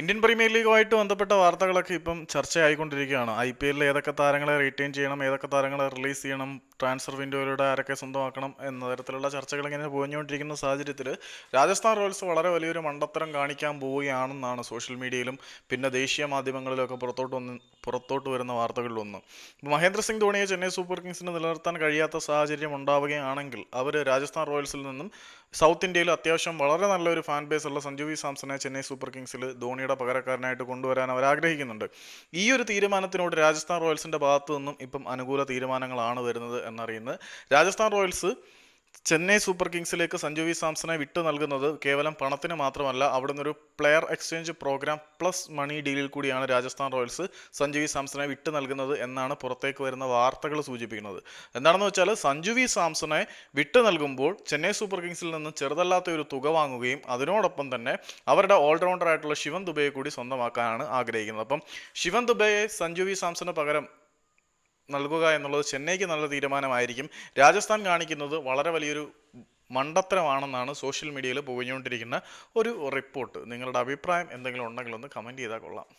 Indian premier ലീഗുമായിട്ട് ബന്ധപ്പെട്ട വാർത്തകളൊക്കെ ഇപ്പം ചർച്ചയായിക്കൊണ്ടിരിക്കുകയാണ്. ഐ പി എല്ലിൽ ഏതൊക്കെ താരങ്ങളെ റീറ്റെയിൻ ചെയ്യണം ഏതൊക്കെ താരങ്ങളെ റിലീസ് ചെയ്യണം ട്രാൻസ്ഫർ വിൻഡോയിലൂടെ ആരൊക്കെ സ്വന്തമാക്കണം എന്ന തരത്തിലുള്ള ചർച്ചകൾ ഇങ്ങനെ പോഞ്ഞുകൊണ്ടിരിക്കുന്ന സാഹചര്യത്തിൽ രാജസ്ഥാൻ റോയൽസ് വളരെ വലിയൊരു മണ്ടത്തരം കാണിക്കാൻ പോവുകയാണെന്നാണ് സോഷ്യൽ മീഡിയയിലും പിന്നെ ദേശീയ മാധ്യമങ്ങളിലൊക്കെ പുറത്തോട്ട് വന്ന് പുറത്തോട്ട് വരുന്ന വാർത്തകളിലൊന്ന്. മഹേന്ദ്ര സിംഗ് ധോണിയെ ചെന്നൈ സൂപ്പർ കിങ്സിന് നിലനിർത്താൻ കഴിയാത്ത സാഹചര്യം ഉണ്ടാവുകയാണെങ്കിൽ അവർ രാജസ്ഥാൻ റോയൽസിൽ നിന്നും സൗത്ത് ഇന്ത്യയിൽ അത്യാവശ്യം വളരെ നല്ലൊരു ഫാൻ ബേസ് ഉള്ള സഞ്ജു വി സാംസനെ ചെന്നൈ സൂപ്പർ കിങ്സിൽ ധോണിയുടെ പകരക്കാരനായിട്ട് കൊണ്ടുവരാൻ അവർ ആഗ്രഹിക്കുന്നുണ്ട്. ഈ ഒരു തീരുമാനത്തിനോട് രാജസ്ഥാൻ റോയൽസിന്റെ ഭാഗത്തു നിന്നും ഇപ്പം അനുകൂല തീരുമാനങ്ങളാണ് വരുന്നത് എന്നറിയുന്നത്. രാജസ്ഥാൻ റോയൽസ് ചെന്നൈ സൂപ്പർ കിങ്സിലേക്ക് സഞ്ജു വി സാംസനെ വിട്ടു നൽകുന്നത് കേവലം പണത്തിന് മാത്രമല്ല അവിടെ നിന്നൊരു player exchange programme plus money ഡീലിൽ കൂടിയാണ് രാജസ്ഥാൻ റോയൽസ് സഞ്ജു വി സാംസനെ വിട്ടു നൽകുന്നത് എന്നാണ് പുറത്തേക്ക് വരുന്ന വാർത്തകൾ സൂചിപ്പിക്കുന്നത്. എന്താണെന്ന് വെച്ചാൽ സഞ്ജു വി സാംസനെ വിട്ടു നൽകുമ്പോൾ ചെന്നൈ സൂപ്പർ കിങ്സിൽ നിന്ന് ചെറുതല്ലാത്ത ഒരു തുക വാങ്ങുകയും അതിനോടൊപ്പം തന്നെ അവരുടെ ഓൾറൗണ്ടർ ആയിട്ടുള്ള ശിവൻ ദുബയെ കൂടി സ്വന്തമാക്കാനാണ് ആഗ്രഹിക്കുന്നത്. അപ്പം ശിവൻ ദുബയെ സഞ്ജു വി സാംസന് പകരം നൽകുക എന്നുള്ളത് ചെന്നൈക്ക് നല്ല തീരുമാനമായിരിക്കും. രാജസ്ഥാൻ കാണിക്കുന്നത് വളരെ വലിയൊരു മണ്ടത്തരമാണെന്നാണ് സോഷ്യൽ മീഡിയയിൽ പുകഞ്ഞുകൊണ്ടിരിക്കുന്ന ഒരു റിപ്പോർട്ട്. നിങ്ങളുടെ അഭിപ്രായം എന്തെങ്കിലും ഉണ്ടെങ്കിൽ ഒന്ന് കമന്റ് ചെയ്താൽ കൊള്ളാം.